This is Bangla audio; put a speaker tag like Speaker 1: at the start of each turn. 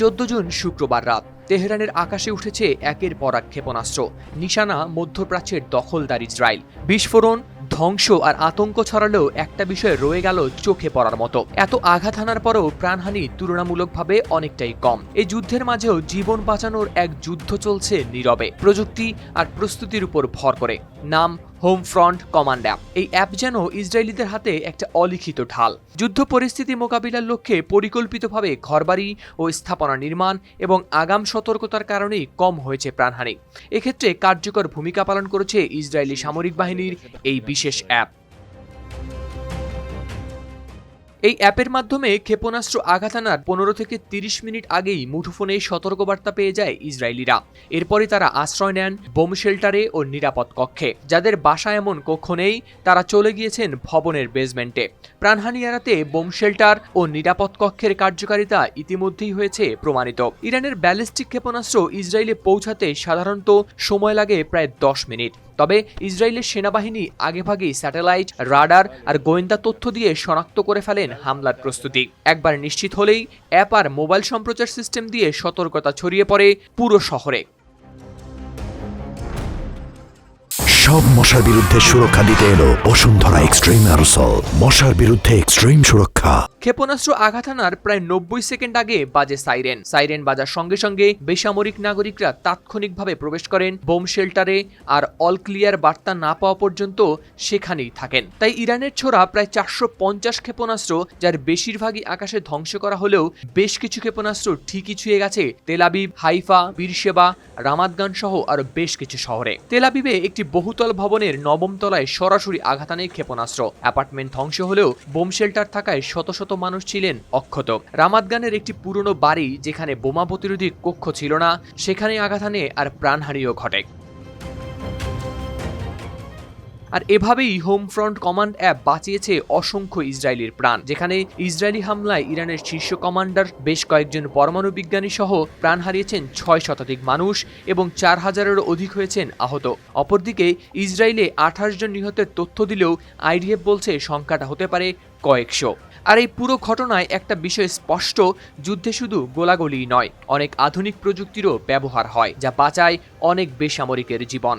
Speaker 1: চোদ্দ জুন শুক্রবার রাত, তেহরানের আকাশে উঠেছে একের পর এক ক্ষেপণাস্ত্র। নিশানা মধ্যপ্রাচ্যের দখলদার ইসরায়েল। বিস্ফোরণ, ধ্বংস আর আতঙ্ক ছড়ালেও একটা বিষয় রয়ে গেল চোখে পড়ার মতো। এত আঘাত হানার পরেও প্রাণহানি তুলনামূলকভাবে অনেকটাই কম। এই যুদ্ধের মাঝেও জীবন বাঁচানোর এক যুদ্ধ চলছে নীরবে। প্রযুক্তি আর প্রস্তুতির উপর ভর করে। নাম হোম ফ্রন্ট কমান্ড অ্যাপ এই অ্যাপ যেন ইসরায়েলিদের হাতে একটা অলিখিত ঢাল। যুদ্ধ পরিস্থিতি মোকাবিলার লক্ষ্যে পরিকল্পিতভাবে ঘরবাড়ি ও স্থাপনা নির্মাণ এবং আগাম সতর্কতার কারণেই কম হয়েছে প্রাণহানি। এক্ষেত্রে কার্যকর ভূমিকা পালন করেছে ইসরায়েলি সামরিক বাহিনীর এই বিশেষ অ্যাপ এই অ্যাপের মাধ্যমে ক্ষেপণাস্ত্র আঘাত আনার পনেরো থেকে তিরিশ মিনিট আগেই মুঠোফোনে সতর্কবার্তা পেয়ে যায় ইসরায়েলিরা। এরপরে তারা আশ্রয় নেন বোম শেল্টারে ও নিরাপদ কক্ষে। যাদের বাসা এমন কক্ষ নেই, তারা চলে গিয়েছেন ভবনের বেসমেন্টে। প্রাণহানি এড়াতে বোম শেল্টার ও নিরাপদ কক্ষের কার্যকারিতা ইতিমধ্যেই হয়েছে প্রমাণিত। ইরানের ব্যালিস্টিক ক্ষেপণাস্ত্র ইসরায়েলে পৌঁছাতে সাধারণত সময় লাগে প্রায় দশ মিনিট। তবে ইসরায়েলের সেনাবাহিনী আগেভাগেই স্যাটেলাইট, রাডার আর গোয়েন্দা তথ্য দিয়ে শনাক্ত করে ফেলেন হামলার প্রস্তুতি। একবার নিশ্চিত হলেই অ্যাপ আর মোবাইল সম্প্রচার সিস্টেম দিয়ে সতর্কতা ছড়িয়ে পড়ে পুরো শহরে।
Speaker 2: সব মশার বিরুদ্ধে সুরক্ষা দিতে এলো বসুন্ধরা এক্সট্রিম অ্যারোসল। মশার বিরুদ্ধে এক্সট্রিম সুরক্ষা।
Speaker 1: ক্ষেপণাস্ত্র আঘাত হানার প্রায় নব্বই সেকেন্ড আগে বাজে সাইরেন। সাইরেন বাজার সঙ্গে সঙ্গে বেসামরিক নাগরিকরা তাৎক্ষণিকভাবে প্রবেশ করেন বোম শেল্টারে আর অল ক্লিয়ার বার্তা না পাওয়া পর্যন্ত সেখানেই থাকেন। তাই ইরানের ছোড়া প্রায় চারশো পঞ্চাশ ক্ষেপণাস্ত্র, যার বেশিরভাগই আকাশে ধ্বংস করা হলেও বেশ কিছু ক্ষেপণাস্ত্র ঠিকই ছুঁয়ে গেছে তেলাবিব হাইফা, বীরসেবা রামাদগান সহ আরও বেশ কিছু শহরে। তেলাবিবে একটি বহুতল ভবনের নবম তলায় সরাসরি আঘাত আনে ক্ষেপণাস্ত্র। অ্যাপার্টমেন্ট ধ্বংস হলেও বোম শেল্টার থাকায় শত শত মানুষ ছিলেন অক্ষত। রামাদগানের একটি পুরনো বাড়ি যেখানে বোমা প্রতিরোধী কক্ষ ছিল না সেখানে আঘাত আনে আর প্রাণহানিও ঘটে। আর এভাবেই হোম ফ্রন্ট কমান্ড অ্যাপ বাঁচিয়েছে অসংখ্য ইসরায়েলির প্রাণ। যেখানে ইসরায়েলি হামলায় ইরানের শীর্ষ কমান্ডার বেশ কয়েকজন পরমাণু বিজ্ঞানী সহ প্রাণ হারিয়েছেন ছয় শতাধিক মানুষ এবং চার হাজারেরও অধিক হয়েছেন আহত। অপরদিকে ইসরায়েলে আঠাশ জন নিহতের তথ্য দিলেও আইডিএফ বলছে সংখ্যাটা হতে পারে কয়েকশো। আর এই পুরো ঘটনায় একটা বিষয় স্পষ্ট, যুদ্ধে শুধু গোলাগুলি নয়, অনেক আধুনিক প্রযুক্তিরও ব্যবহার হয়, যা বাঁচায় অনেক বেসামরিকের জীবন।